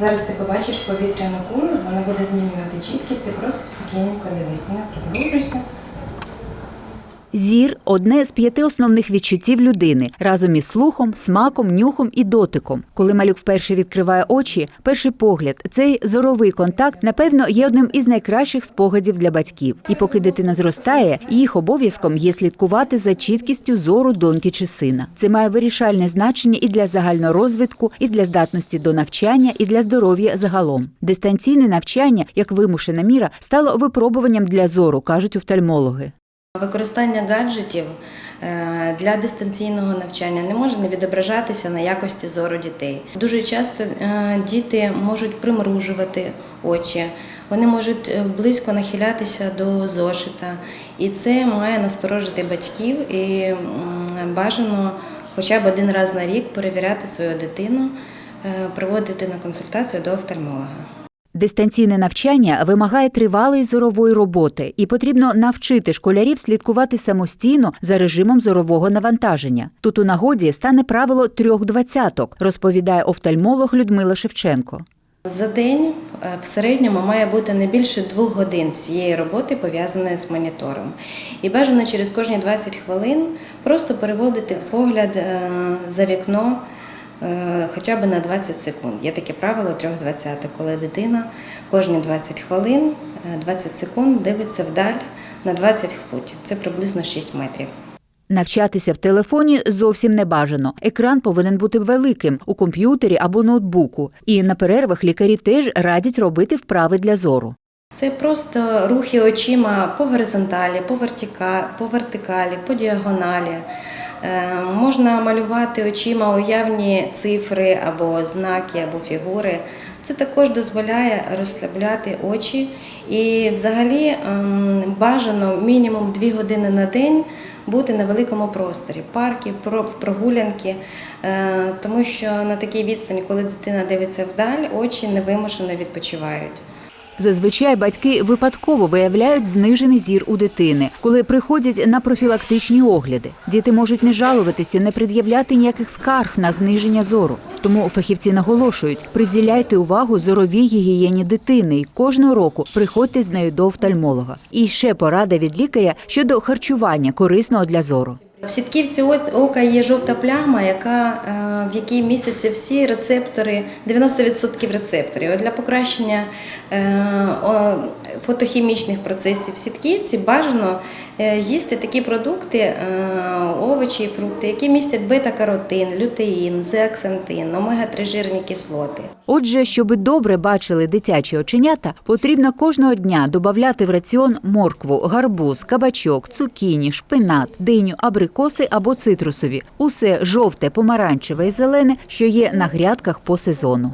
Зараз ти побачиш повітряну кулю, вона буде змінювати чіткість, ти просто спокійненько дивись, не примружуйся. Зір одне з п'яти основних відчуттів людини разом із слухом, смаком, нюхом і дотиком. Коли малюк вперше відкриває очі, перший погляд, цей зоровий контакт, напевно, є одним із найкращих спогадів для батьків. І поки дитина зростає, їх обов'язком є слідкувати за чіткістю зору доньки чи сина. Це має вирішальне значення і для загального розвитку, і для здатності до навчання, і для здоров'я загалом. Дистанційне навчання, як вимушена міра, стало випробуванням для зору, кажуть офтальмологи. Використання гаджетів е, для дистанційного навчання не може не відображатися на якості зору дітей. Дуже часто е, діти можуть примружувати очі, вони можуть е, близько нахилятися до зошита, і це має насторожити батьків і бажано хоча б один раз на рік перевіряти свою дитину, приводити на консультацію до офтальмолога. Дистанційне навчання вимагає тривалої зорової роботи, і потрібно навчити школярів слідкувати самостійно за режимом зорового навантаження. Тут у нагоді стане правило трьох двадцяток, розповідає офтальмолог Людмила Шевченко. За день е, в середньому має бути не більше двох годин всієї роботи пов'язаної з монітором. І бажано через кожні 20 хвилин просто переводити погляд е, за вікно хоча б на 20 секунд. Є таке правило трьох двадцяток, коли дитина кожні 20 хвилин, е, 20 секунд дивиться вдаль на 20 футів. Це приблизно 6 метрів. Навчатися в телефоні зовсім не бажано. Екран повинен бути великим у комп'ютері або ноутбуку. І на перервах лікарі теж радять робити вправи для зору. Це просто рухи очима по горизонталі, по вертикалі, по діагоналі. Е, можна малювати очима уявні цифри або знаки, або фігури. Це також дозволяє розслабляти очі. І взагалі ем, бажано мінімум 2 години на день бути на великому просторі, парки, прогулянки, е, тому що на такій відстані, коли дитина дивиться вдаль, очі невимушено відпочивають. Зазвичай батьки випадково виявляють знижений зір у дитини, коли приходять на профілактичні огляди. Діти можуть не жалуватися, не пред'являти ніяких скарг на зниження зору. Тому фахівці наголошують, приділяйте увагу зоровій гігієні дитини і кожного року приходьте з нею до офтальмолога. І ще порада від лікаря щодо харчування корисного для зору. В сітківці ока є жовта пляма, яка, е, в якій містяться всі рецептори, 90% рецепторів. Для покращення е, фотохімічних процесів в сітківці бажано е, їсти такі продукти, овочі і фрукти, які містять бета-каротин, лютеїн, зеаксантин, омега-3 жирні кислоти. Отже, щоби добре бачили дитячі оченята, потрібно кожного дня додати в раціон моркву, гарбуз, кабачок, цукіні, шпинат, диню, абрикоси або цитрусові. Усе жовте, помаранчеве і зелене, що є на грядках по сезону.